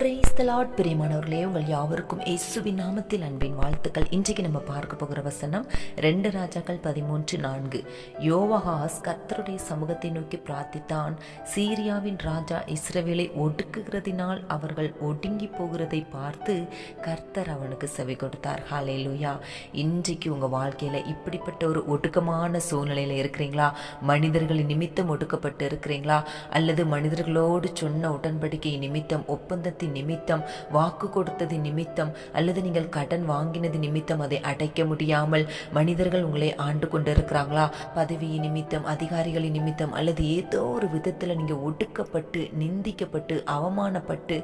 Price Lord பிரியமானவர்களே. உங்கள் யாவருக்கும் இயேசுவின் நாமத்தில் அன்பின் வாழ்த்துக்கள். இன்றைக்கு நம்ம பார்க்க போகிற வசனம் ரெண்டு ராஜாக்கள் பதிமூன்று நான்கு. யோவஹாஸ் கர்த்தருடைய சமூகத்தை நோக்கி பிரார்த்தித்தான். சீரியாவின் ராஜா இஸ்ரவேலை ஒடுக்குகிறதினால் அவர்கள் ஒடுங்கி போகிறதை பார்த்து கர்த்தர் அவனுக்கு செவி கொடுத்தார். ஹalleluya இன்றைக்கு உங்கள் வாழ்க்கையில் இப்படிப்பட்ட ஒரு ஒடுக்கமான சூழ்நிலையில் இருக்கிறீங்களா? மனிதர்களின் நிமித்தம் ஒடுக்கப்பட்டு இருக்கிறீங்களா அல்லது மனிதர்களோடு சொன்ன உடன்படிக்கை நிமித்தம் ஒப்பந்தத்தின் நிமித்தம் வாக்கு கொடுத்தது நிமித்தம் அல்லது நீங்கள் கடன் வாங்கினது நிமித்தம் அதை அடைக்க முடியாமல் மனிதர்கள் உங்களை ஆண்டு கொண்டிருக்கிறாங்களா? பதவியின் நிமித்தம் அதிகாரிகளின் நிமித்தம் அல்லது ஏதோ ஒரு விதத்தில் நீங்கள் ஒடுக்கப்பட்டு நிந்திக்கப்பட்டு அவமானப்பட்டு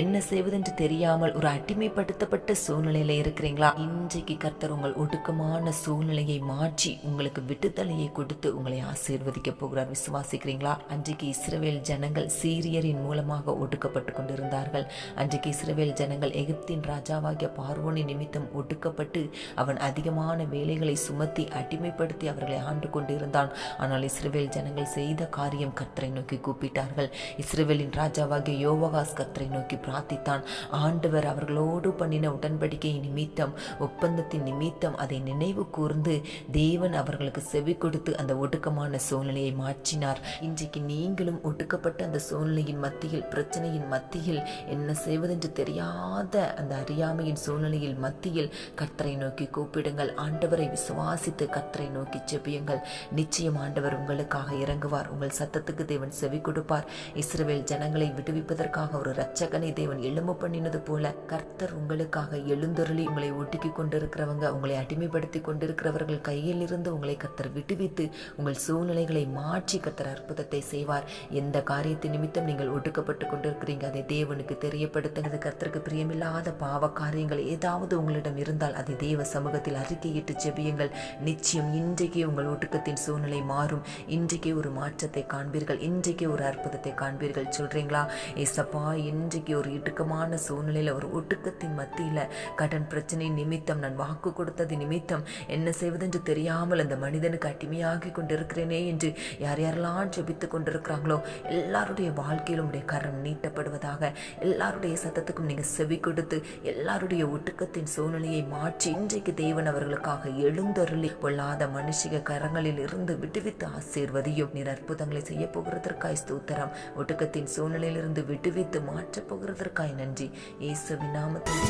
என்ன செய்வதென்று தெரியாமல் ஒரு அடிமைப்படுத்தப்பட்ட சூழ்நிலையில் இருக்கிறீங்களா? இன்றைக்கு கர்த்தர் உங்கள் ஒடுக்கமான சூழ்நிலையை மாற்றி உங்களுக்கு விட்டுத்தலையை கொடுத்து உங்களை ஆசீர்வதிக்க போகிறார். விசுவாசிக்கிறீங்களா? அன்றைக்கு இஸ்ரவேல் ஜனங்கள் சீரியரின் மூலமாக ஒடுக்கப்பட்டு கொண்டிருந்தார்கள். அன்றைக்கு இஸ்ரவேல் ஜனங்கள் எகிப்தின் ராஜாவாகிய பார்வோனின் நிமித்தம் ஒடுக்கப்பட்டு அவன் அதிகமான வேலைகளை சுமத்தி அடிமைப்படுத்தி அவர்களை ஆண்டு கொண்டிருந்தான். ஆனால் இஸ்ரவேல் ஜனங்கள் செய்த காரியம் கத்தரை நோக்கி கூப்பிட்டார்கள். இஸ்ரவேலின் ராஜாவாகிய யோவகாஸ் கத்தரை நோக்கி பிரார்த்தித்தான். ஆண்டவர் அவர்களோடு பண்ணின உடன்படிக்கை நிமித்தம் ஒப்பந்தத்தின் நிமித்தம் அதை நினைவு கூர்ந்து தேவன் அவர்களுக்கு செவி கொடுத்து அந்த ஒடுக்கமான சூழ்நிலையை மாற்றினார். இன்றைக்கு நீங்களும் ஒடுக்கப்பட்ட அந்த சூழ்நிலையின் மத்தியில் பிரச்சனையின் மத்தியில் என்ன என்ன செய்வதென்று தெரியாத அந்த அறியாமையின் சூழ்நிலையில் மத்தியில் கர்த்தரை நோக்கி கூப்பிடுங்கள். ஆண்டவரை விசுவாசித்து கர்த்தரை நோக்கி செபியுங்கள் நிச்சயம் ஆண்டவர் உங்களுக்காக இறங்குவார். உங்கள் சத்தத்துக்கு தேவன் செவி கொடுப்பார். இஸ்ரேல் ஜனங்களை விடுவிப்பதற்காக ஒரு ரச்சகனை தேவன் எழும்பு பண்ணினது போல கர்த்தர் உங்களுக்காக எழுந்தருளி உங்களை ஒடுக்கி கொண்டிருக்கிறவங்க உங்களை அடிமைப்படுத்தி கொண்டிருக்கிறவர்கள் கையில் இருந்து உங்களை கர்த்தர் விடுவித்து உங்கள் சூழ்நிலைகளை மாற்றி கர்த்தர் அற்புதத்தை செய்வார். எந்த காரியத்தின் நிமித்தம் நீங்கள் ஒடுக்கப்பட்டு கொண்டிருக்கிறீங்க அதை தேவனுக்கு தெரியப்படுத்துகிறது கர்த்தருக்கு பிரியமில்லாத பாவ காரியங்கள் ஏதாவது உங்களிடம் இருந்தால் அதை தேவ சமூகத்தில் அறிக்கையிட்டு ஜெபியுங்கள். நிச்சயம் இன்றைக்கே உங்கள் ஒட்டுக்கத்தின் சூழ்நிலை மாறும். இன்றைக்கே ஒரு மாற்றத்தை காண்பீர்கள். இன்றைக்கே ஒரு அற்புதத்தை காண்பீர்கள். சொல்றீங்களா? ஏசப்பா இன்றைக்கு ஒரு இடுக்கமான சூழ்நிலையில ஒரு ஒட்டுக்கத்தின் மத்தியில கடன் பிரச்சனை நிமித்தம் நான் வாக்கு கொடுத்தது நிமித்தம் என்ன செய்வதென்று தெரியாமல் அந்த மனிதனுக்கு அடிமையாகி கொண்டிருக்கிறேனே என்று யார் யாரெல்லாம் ஜெபித்து கொண்டிருக்கிறாங்களோ எல்லாருடைய வாழ்க்கையிலும் உடைய கரம் நீட்டப்படுவதாக எல்லாருடைய சத்தத்துக்கும் நீங்கள் செவி கொடுத்து எல்லாருடைய ஒட்டுக்கத்தின் சூழ்நிலையை மாற்றி இன்றைக்கு தேவன் அவர்களுக்காக எழுந்தருளி கொள்ளாத மனுஷிக கரங்களில் இருந்து விடுவித்து ஆசீர்வதியும். நீர் அற்புதங்களை செய்ய போகிறதற்காய் ஸ்தூத்தரம். ஒட்டுக்கத்தின் சூழ்நிலையிலிருந்து விடுவித்து மாற்றப் போகிறதற்காய் நன்றி. இயேசுவின் நாமத்தில்